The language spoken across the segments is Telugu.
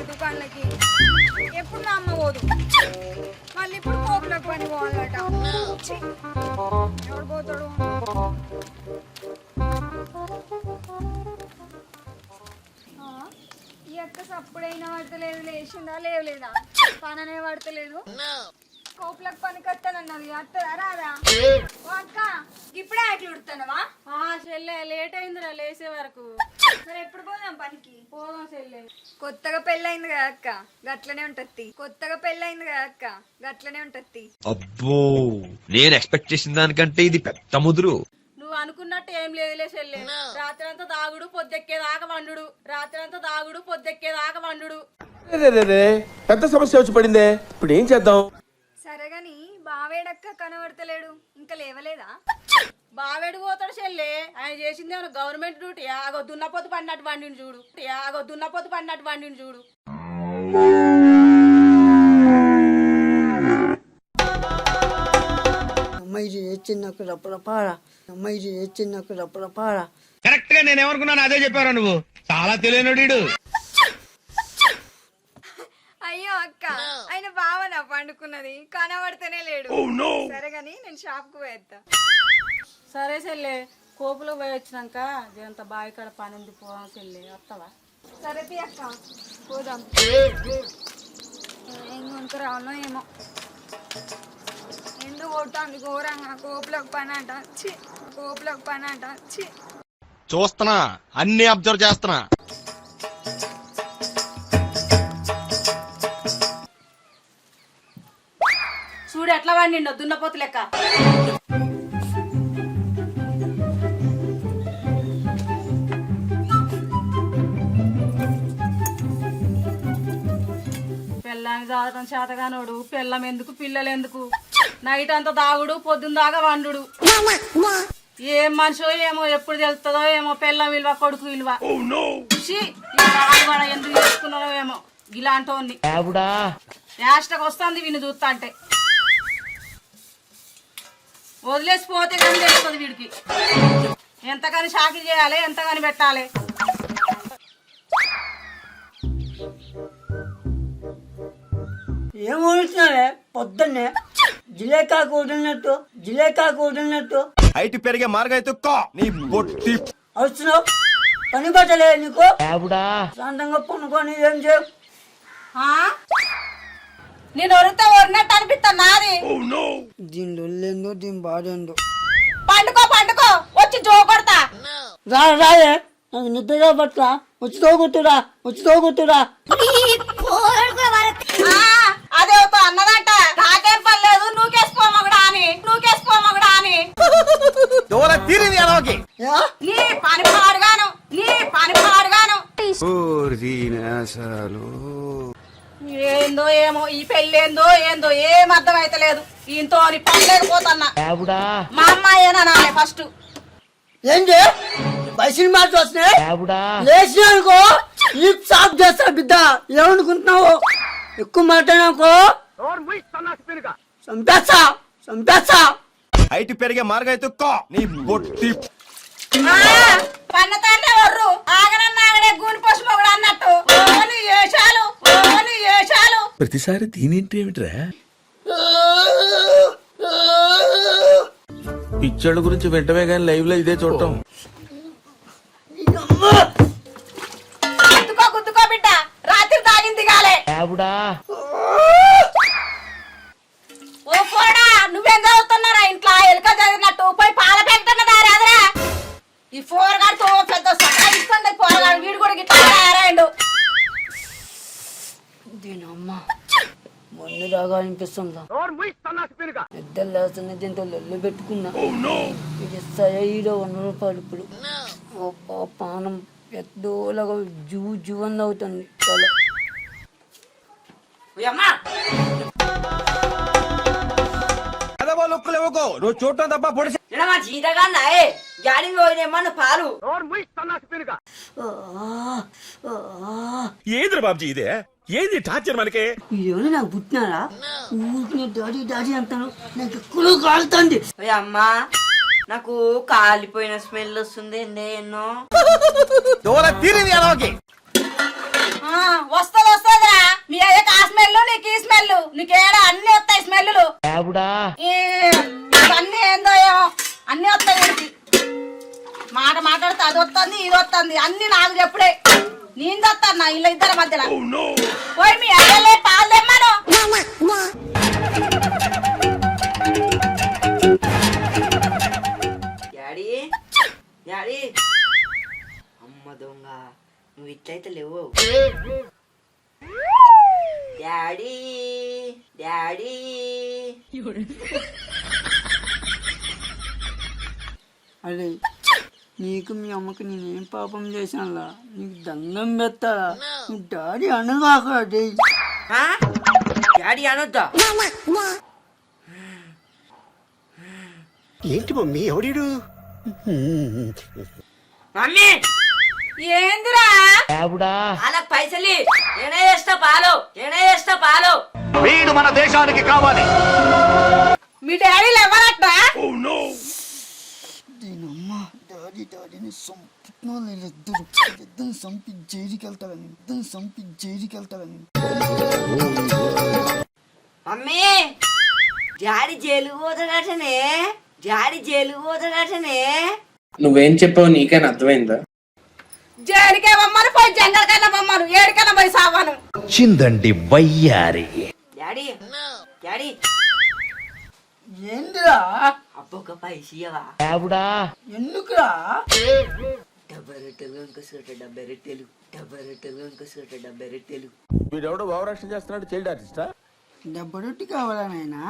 పోతుంది దుకాణాలకి. ఎప్పుడు నా అమ్మ పోదు? మళ్ళీ ఇప్పుడు కోపులకు పని పోవాలట. ఎవడు పోతాడు? ఈ అక్క సప్పుడైనా పడతలేదు లేచిందా? లేవలేదా? పననే పడతలేదు. కోపులకు పని కట్టాలన్నది అత్తదా రాదా ఓ అక్క ఇప్పుడే అట్లా ఉడుతున్నావా? ఆ చెల్లె లేట్ అయిందిరా లేసే వరకు. మరి ఎప్పుడు పోదాం పనికి? పోదాం చెల్లె. కొత్తగా పెళ్ళయింది కదా అక్క. గట్లనే ఉంటది. కొత్తగా పెళ్ళయింది కదా అక్క. గట్లనే ఉంటది. అబ్బో! నేను ఎక్స్పెక్ట్ చేసిన దానికంటే ఇది పెద్ద ముదురు. నువ్వు అనుకున్నట్టు ఏం లేదులే చెల్లె. రాత్రంతా దాగుడు పొద్దెక్కేదాకా వండుడు. రాత్రంతా దాగుడు పొద్దెక్కేదాకా రే. పెద్ద సమస్య వచ్చి పడిందే. ఇప్పుడు ఏం చేద్దాం? సరే బావేడక్క కనబడతలేడు. ఇంకా లేవలేదా? బావేడు పోతాడు చెల్లె. ఆయన చేసింది ఏమైనా గవర్నమెంట్ డ్యూటీ ఆగో దున్నపోతు పడినట్టు వండిని చూడు. ఆగో దున్నపోతు పడినట్టు వండిని చూడు. అమ్మాయి చిన్నకు రప్పరపారా అమ్మాయి చిన్నకు రప్పరపారా కరెక్ట్గా నేను ఏమనుకున్నాను అదే చెప్పారా నువ్వు. చాలా తెలియనుడు అయ్యో అక్క ఆయన బావనా పండుకున్నది కనబడితేనే లేడు. సరే గాని నేను షాప్కు పోయేద్దా సరే చెల్లె కోపులో పోయి వచ్చినాక జనంత బావి కాడ పని ఉంది పోదాం చెల్లె వస్తావా సరే తీ అక్క పోదాం. ఏం రావాలో ఏమో. ఎందుకు కొట్టాంది ఘోరంగా కోపులకు పని అంట కోపులకు పని అంట చూస్తున్నా అన్ని అబ్జర్వ్ చేస్తున్నా. చూడు ఎట్లా వండిండో దున్నపోతు లెక్క. పిల్లాన్ని చదవటం చేతగానోడు పిల్లం ఎందుకు పిల్లలు ఎందుకు? నైట్ అంతా దాగుడు పొద్దున్న దాకా వండుడు. ఏం మనిషో ఏమో ఎప్పుడు తెలుస్తుందో ఏమో పిల్లం విలువ కొడుకు విలువ. ఎందుకు చేసుకున్నారో ఏమో. ఇలాంటి యాస్టకు వస్తుంది వీని చూస్తా అంటే. వదిలేసి పోతే కానీ తెలుస్తుంది వీడికి. ఎంతగాని షాకిల్ చేయాలి ఎంతగాని పెట్టాలి. ఏం ఊడుతున్నావే పొద్దున్నే జిలేకాకు వదిలినట్టు జిలేకాకు వదిలినట్టు హైట్ పెరిగే మార్గం అయితే కో నీ బొట్టి. వస్తున్నావు పని పట్టలే నీకు? శాంతంగా పనుకొని ఏం చేయవు? నేను ఒరితే ఒరినట్టు అనిపిస్తా నాది. దీని లొల్లేందో దీని బాధేందో పండుకో పండుకో. వచ్చి జో కొడతా. రా రాయే. నాకు నిద్రగా పట్ల వచ్చి తోగుతురా వచ్చి తోగుతురా ఆ, అదే ఒక అన్నదంట నాకేం పని లేదు నూకేసుకోమగుడా అని నూకేసుకోమగుడా అని దూర తీరింది ఎలాకి యా? నీ పని పాడుగాను నీ పని పాడుగాను ఏందో ఏమో ఈ పెళ్ళి ఏందో ఏందో ఏం అర్థం అయితలేదు ఈయనతో పని లేకపోతున్నా మా అమ్మాయేనా నాలే ఫస్ట్ ఏంటి బయసిన మాట వస్తున్నాయి లేచిన అనుకో ఈ సాఫ్ చేస్తా బిడ్డ. ఏమనుకుంటున్నావు? ఎక్కువ మాట్లాడినాకో చంపేస్తా చంపేస్తా. హైట్ పెరిగే మార్గం అయితే కో. నీ బొట్టి పన్నతాన్నే వర్రు ఆగనన్న ఆగడే గూని పోసి మొగుడు అన్నట్టు ఏషాలు ఏషాలు. ప్రతిసారి దీనింటి ఏమిట్రా పిచ్చోళ్ళ గురించి వెంటనే కానీ లైవ్లో ఇదే చూడటం. గుద్దుకో గుద్దుకో బిడ్డ. రాత్రి తాగింది కాలే ఓ పోడా నువ్వేం చదువుతున్నారా? ఇంట్లో ఎలుక చదివినట్టు పోయి పాల ఈ ఫోర్ గారితో పెద్ద పోరగాడు వీడు కూడా గిట్లా మొన్న రాగా అనిపిస్తుందా? నిద్ర లేస్తుంది దీంతో లొల్లి పెట్టుకున్నా. ఇది సైలో వంద రూపాయలు ఇప్పుడు. పానం పెద్దోలాగా జూ జూ అని అవుతుంది చాలా. నువ్వు చూడటం తప్ప పొడిచి మా జీతగాన్నాయే గాడికి పోయినేమన్నా పాలు? ఏంద్ర బాబుజీ ఇదే? ఏంది టార్చర్ మనకి? ఏమైనా నాకు పుట్టినారా ఊరికి డాడీ డాడీ అంటాను నాకు ఎక్కువ కాలుతుంది. అమ్మా నాకు కాలిపోయిన స్మెల్ వస్తుంది ఏందే ఎన్నో. దూర తీరింది ఎలాకి వస్తుంది వస్తుంది నీకేడా అన్ని వస్తాయి స్మెల్లు అన్ని ఏందో ఏమో అన్ని వస్తాయి మాట మాట్లాడితే అది వస్తుంది ఇది వస్తుంది. అన్ని నాకు చెప్పుడే. నేను వస్తాను నా ఇల్లు ఇద్దరి మధ్యలో. పోయి మీ అయ్యలే పాలు తెమ్మను. Daddy daddy. అమ్మ దొంగ నువ్వు ఇట్లయితే లేవు. Daddy daddy. అరే నీకు మీ అమ్మకి నేనేం పాపం చేశానులా? నీకు దండం పెట్టాలా నువ్వు డాడీ అనగాక డే ఆ? డాడీ అనొద్దా? ఏంటి మమ్మీ ఎవడీడు? మమ్మీ! ఏందిరా? వాళ్ళకి పైసలు. నేనే చేస్తా పాలు. నేనే చేస్తా పాలు. వీడు మన దేశానికి కావాలి. మీ డాడీలు ఎవరట్రా దీనమ్మ డాడీ డాడీని సంపుతున్నా ఇద్దరు ఇద్దరు సంపి జైలుకి వెళ్తారని ఇద్దరు సంపి జైలుకి వెళ్తారని మమ్మీ డాడీ జైలుకు పోతాడటనే? డాడీ జైలుకు పోతాడటనే? నువ్వేం చెప్పావు నీకైనా అర్థమైందా? జైలుకే బొమ్మను పోయి జంగల్ కన్నా బొమ్మను ఏడికన్నా పోయి సావాను. చిందండి వయ్యారి. డాడీ డాడీ ఏంటిరా అబ్బొక్క పైసీయవా ఎందుకురా? డెబ్బై రొట్టెలు ఇంకోసోట డెబ్బై రొట్టెలు డెబ్బై రొట్టెలు ఇంకోసోట డెబ్బై రొట్టెలు వీడెవడో భావరక్షణ చేస్తున్నాడు చైల్డ్ ఆర్టిస్టా? డబ్బరొట్టి కావాలా నాయనా?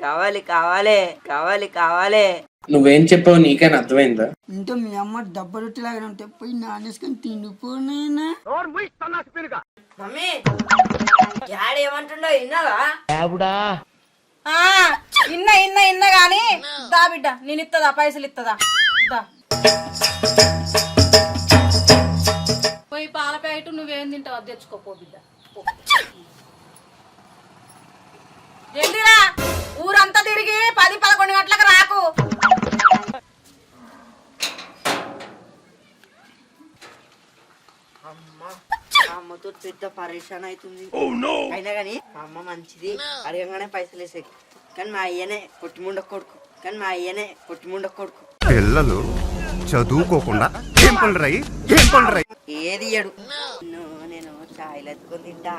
కావాలి కావాలి కావాలి కావాలి. నువ్వేం చెప్పావు నీకైనా అర్థమైందా? ఇంట్లో మీ అమ్మ డబ్బరొట్టి లాగానే ఉంటే పోయి నానేసుకొని తిండిపోయినా మమ్మీ డాడీ ఏమంటుండో విన్నావా? ఆ, ఇన్న ఇన్న ఇన్న గాని దా బిడ్డ నేను ఇత్తదా పైసలు ఇత్తదా? దా. పోయి పాల ప్యాకెట్ నువ్వేం తింటావు? అది తెచ్చుకోపో బిడ్డ. జల్దీరా ఊరంతా తిరిగి పది పదకొండు గంటలకు రాకు. అమ్మతో పెద్ద పరేషాన్ అవుతుంది. అయినా కానీ అమ్మ మంచిది. అడగగానే పైసలు వేసే కానీ మా అయ్యనే పొట్టిముండ కొడుకు. కానీ మా అయ్యనే పొట్టిముండ కొడుకు. పిల్లలు చదువుకోకుండా ఏం ఏం ఏది ఇయ్యడు. నేను ఛాయలు అద్దుకొని తింటా.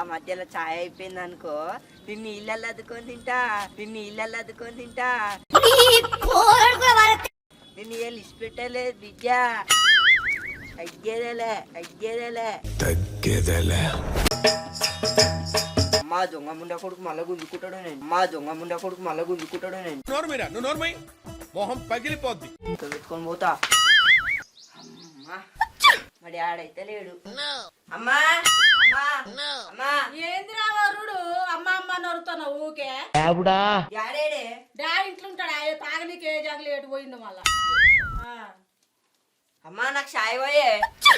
ఆ మధ్యలో ఛాయ్ అయిపోయింది అనుకో నిన్ను నీళ్ళల్లో అద్దుకొని తింటా. నిన్ను నీళ్ళల్లో అద్దుకొని తింటా. నిన్ను ఏ లిస్ట్ పెట్టలేదు బిడ్డ. అగ్గేదేలే అగ్గేదేలే తగ్గేదేలే. మా దొంగ ముండా కొడుకు మళ్ళా గుంజుకుంటాడు నేను. మా దొంగ ముండా కొడుకు మళ్ళా గుంజుకుంటాడు నేను. నోర్మైరా నువ్వు నోర్మై మొహం పగిలిపోద్ది. పెట్టుకొని పోతా. అమ్మా. మా డాడీ అయితే లేడు. అమ్మా. అమ్మా. అమ్మా. ఏందిరా వరుడు? అమ్మ అమ్మ నొరుతున్నా ఊకే? డాడేడే డాడీ ఇంట్లో ఉంటాడు ఆయన తాగనీకి ఏ జగలు ఎటు పోయిండు మళ్ళా. ఆ. అమ్మా నాకు చాయ్ పోయే.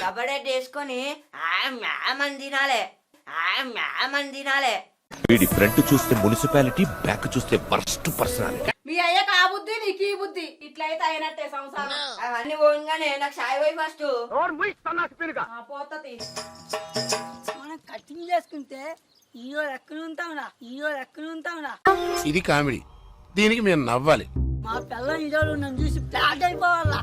కబడ్డీ వేసుకొని మ్యామని తినాలే. మ్యామని తినాలే వీడి ఫ్రంట్ చూస్తే మున్సిపాలిటీ బ్యాక్ చూస్తే వర్స్ట్ పర్సనాలిటీ. మీ అయ్యకి ఆ బుద్ధి నీకు ఈ బుద్ధి. ఇట్లయితే అయినట్టే సంసారం. అవన్నీ పోగానే నాకు చాయ్ పోయి ఫస్ట్. ఆ, పోతది మనం కటింగ్ చేసుకుంటే హీరో ఎక్కడ ఉంటాంరా హీరో ఎక్కడ ఉంటాంరా ఇది కామెడీ. దీనికి మేము నవ్వాలి. మా పిల్ల హీరోలు నన్ను చూసి ఫ్లాట్ అయిపోవాలా?